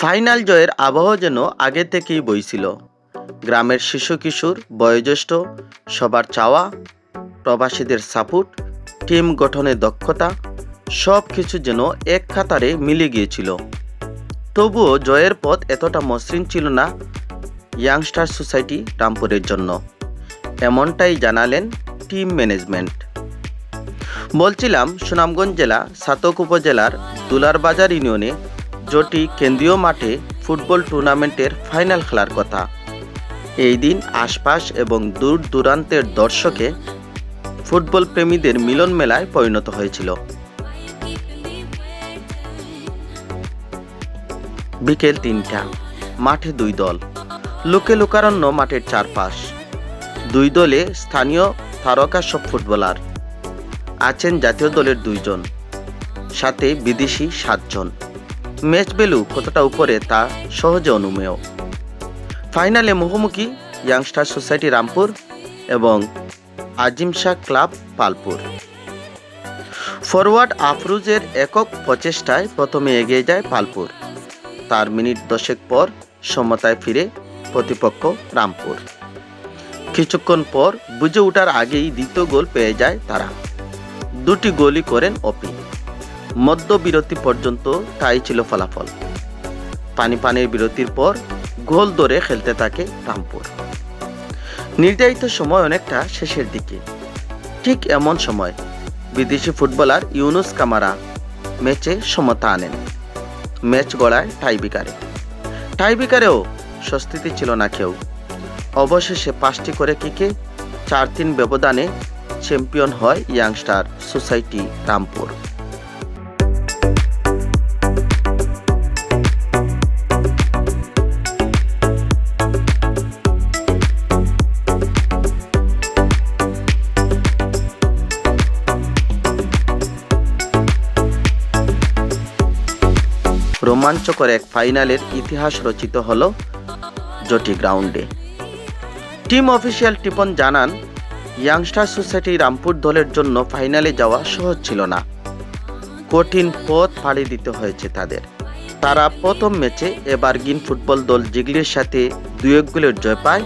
Final জয়ের আবহ যেন আগে থেকেই বইছিল। গ্রামের শিশু কিশোর, বয়োজ্যেষ্ঠ, সবার চাওয়া, প্রবাসীদের সাপোর্ট, টিম গঠনে দক্ষতা সব কিছু যেন এক খাতারে মিলে গিয়েছিল। তবুও জয়ের পথ এতটা মসৃণ ছিল না ইয়াংস্টার সোসাইটি রামপুরের জন্য। এমনটাই জানালেন টিম ম্যানেজমেন্ট। বলছিলাম, সুনামগঞ্জ জেলা সাতক উপজেলার দুলারবাজার ইউনিয়নে জটি কেন্দ্রীয় মাঠে ফুটবল টুর্নামেন্টের ফাইনাল খেলার কথা। এই দিন আশপাশ এবং দূর দূরান্তের দর্শকে ফুটবল প্রেমীদের মিলন মেলায় পরিণত হয়েছিল। বিকেল তিনটা, মাঠে দুই দল, লোকে লোকারণ্য মাঠের চারপাশ। দুই দলে স্থানীয় তারকা সব ফুটবলার, আছেন জাতীয় দলের দুইজন, সাথে বিদেশি সাতজন। ম্যাচ ভ্যালু কতটা উপরে তা সহজে অনুমেয়। ফাইনালে মুখোমুখি ইয়াংস্টার সোসাইটি রামপুর এবং আজিম শাহ ক্লাব পালপুর। ফরওয়ার্ড আফরুজের একক প্রচেষ্টায় প্রথমে এগিয়ে যায় পালপুর। তার মিনিট দশেক পর সমতায় ফিরে প্রতিপক্ষ রামপুর। কিছুক্ষণ পর বুঝে ওঠার আগেই দ্বিতীয় গোল পেয়ে যায় তারা। দুটি গোলই করেন অপি। মধ্যবিরতি পর্যন্ত তাই ছিল ফলাফল। পানি পানির বিরতির পর গোল ধরে খেলতে থাকে রামপুর। নির্ধারিত সময় অনেকটা শেষের দিকে। ঠিক এমন সময় বিদেশি ফুটবলার ইউনুস কামারা ম্যাচে সমতা আনেন। ম্যাচ গড়ায় টাইবিকারে। টাইবিকারেও স্বস্তিতে ছিল না কেউ। অবশেষে পাঁচটি করে কিকে চার তিন ব্যবধানে চ্যাম্পিয়ন হয় ইয়াংস্টার সোসাইটি রামপুর। রোমাঞ্চকর এক ফাইনালের ইতিহাস রচিত হল জটি গ্রাউন্ডে। টিম অফিসিয়াল টিপন জানান, ইয়াংস্টার সোসাইটি রামপুর দলের জন্য ফাইনালে যাওয়া সহজ ছিল না। কঠিন পথ পাড়ি দিতে হয়েছে তাদের। তারা প্রথম ম্যাচে এবার গিন ফুটবল দল জিগলির সাথে দুই এক গোলের জয় পায়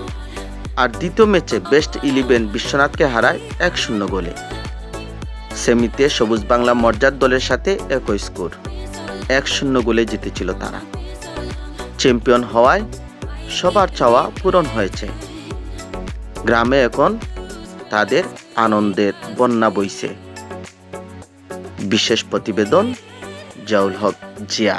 আর দ্বিতীয় ম্যাচে বেস্ট ইলেভেন বিশ্বনাথকে হারায় এক শূন্য গোলে। সেমিতে সবুজ বাংলা মর্যাদ দলের সাথে একই স্কোর। এক শূন্য গোলে জিতেছিল তারা। চ্যাম্পিয়ন হওয়ায় সবার চাওয়া পূরণ হয়েছে। গ্রামে এখন তাদের আনন্দের বন্যা বইছে। বিশেষ প্রতিবেদন জাউল হক জিয়া।